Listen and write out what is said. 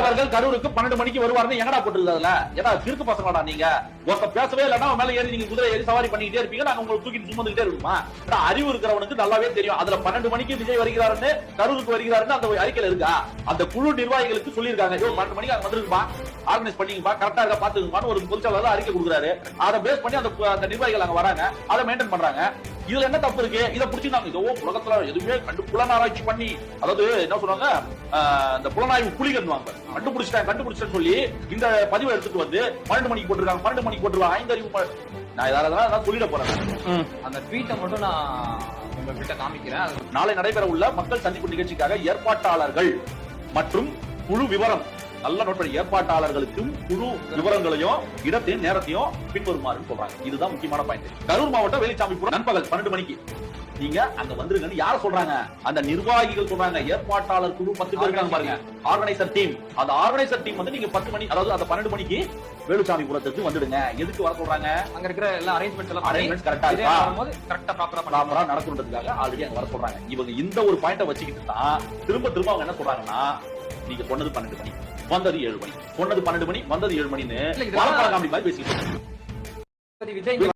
அவர்கள் கரூருக்கு பன்னெண்டு மணிக்கு வருவாருன்னு எங்கடா போட்டுருந்ததுல அதுல? ஏடா கிறுக்கு பசங்கடா நீங்க. ஒருத்த பேசவே இல்லைன்னா மேல ஏறி நீங்க குதிரை ஏறி சவாரி பண்ணிக்கிட்டே இருப்பீங்க. நாங்க உங்களுக்கு தூக்கிட்டு சுமந்துக்கிட்டே இருக்குமா அறிவு இருக்கிறவனுக்கு நல்லாவே தெரியும். அதுல பன்னெண்டு மணிக்கு விஜய் வருகிறாருன்னு கரூருக்கு வருகிறாருன்னு அந்த அறிக்கையில இருக்கா? அந்த குழு நிர்வாகிகளுக்கு சொல்லியிருக்காங்க. ஐயோ பன்னெண்டு மணிக்கு அங்க வந்துருக்குமா ஆர்கனைஸ் பண்ணிங்கப்பா. கரெக்டா இருக்கா பாத்துக்குமான்னு ஒரு பொதுச்சாளர் அறிக்கை கொடுக்குறாரு. அதை பேஸ் பண்ணி அந்த அந்த நிர்வாகிகள் அங்க வராங்க. அதை மெயின்டைன் பண்றாங்க. இதுல என்ன தப்பு இருக்கு? இதை புடிச்சுனாங்க இதோ உலகத்துல எதுவுமே கண்டு புலனாராய்ச்சி பண்ணி அதாவது என்ன சொல்றாங்க இந்த புலனாய்வு புலிகன் வாங்க கண்டுபிடிச்சிட்டேன் கண்டுபிடிச்சேன்னு சொல்லி இந்த பதிவை எடுத்துட்டு வந்து பன்னெண்டு மணிக்கு போட்டிருக்காங்க. பன்னெண்டு மணிக்கு போட்டுருவாங்க ஐந்து அறிவு நான் ஏதாவது நான் சொல்லிட போறேன். அந்த ட்வீட்டை மட்டும் நான் உங்ககிட்ட காமிக்கிறேன். நாளை நடைபெற உள்ள மக்கள் சந்திப்பு நிகழ்ச்சிக்காக ஏற்பாட்டாளர்கள் மற்றும் குழு விவரம் நல்ல நோட் பண்ணி ஏற்பாட்டாளர்களுக்கும் குழு விவரங்களையும் இடத்தையும் நேரத்தையும் பின்வருமாறுன்னு சொல்றாங்க. இதுதான் முக்கியமான பாயிண்ட் கரூர் மாவட்டம் வேலுச்சாமிபுரம் நண்பகல் பன்னெண்டு மணிக்கு. நீங்க அங்க வந்துருங்கன்னு யார சொல்றாங்க? அந்த நிர்வாகிகள் சொல்றாங்க. ஏற்பாட்டாளர் குழு பத்து பேர் இருக்காங்க பாருங்க. ஆர்கனைசர் டீம் அந்த ஆர்கனைசர் டீம் வந்து நீங்க பத்து மணி அதாவது அந்த பன்னெண்டு மணிக்கு வேலுச்சாமிபுரத்துக்கு வந்துடுங்க. எதுக்கு வர சொல்றாங்க? அங்க இருக்கிற எல்லா அரேஞ்ச்மெண்ட்ஸ் எல்லாம் ஆ இதே இருக்கா? வரும்போது கரெக்டா ப்ராப்பரா ப்ராப்பரா நடக்கணுன்றதுக்காக ஆல்ரெடி அங்க வர சொல்றாங்க. இவங்க இந்த ஒரு பாயிண்ட வச்சுக்கிட்டு தான் திரும்ப திரும்ப அவங்க என்ன சொல்றாங்கன்னா நீங்க சொன்னது பன்னெண்டு மணி வந்தது ஏழு மணி சொன்னது பன்னெண்டு மணி வந்தது ஏழு மணின்னு பேசிட்டு. விஜய்